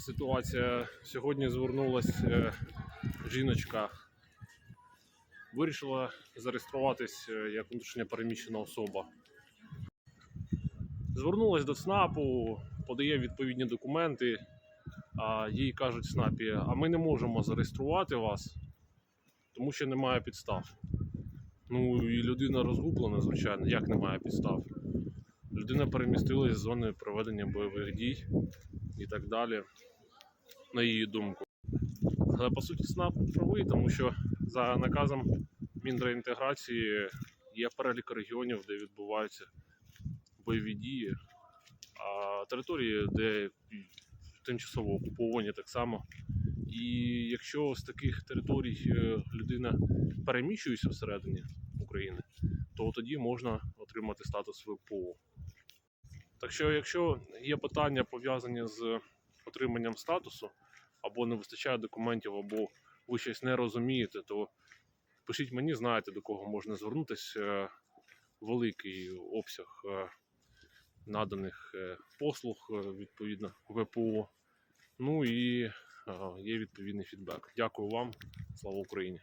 ситуація. Сьогодні звернулася жіночка. Вирішила зареєструватись е, як внутрішньо переміщена особа. Звернулась до ЦНАПу, подає відповідні документи, а їй кажуть в ЦНАПі, а ми не можемо зареєструвати вас, тому що немає підстав. Ну і людина розгублена, звичайно, як немає підстав. Людина перемістилась з зони проведення бойових дій і так далі, на її думку. Але по суті СНАП правий, тому що за наказом Мінреінтеграції є перелік регіонів, де відбуваються бойові дії, а території, де тимчасово окуповані так само. І якщо з таких територій е, людина переміщується всередині України, то тоді можна отримати статус ВПО. Так що, якщо є питання пов'язані з отриманням статусу, або не вистачає документів, або ви щось не розумієте, то пишіть мені, знаєте, до кого можна звернутися. Е, Великий обсяг е, наданих е, послуг, відповідно, ВПО. Ну і є відповідний фідбек. Дякую вам. Слава Україні!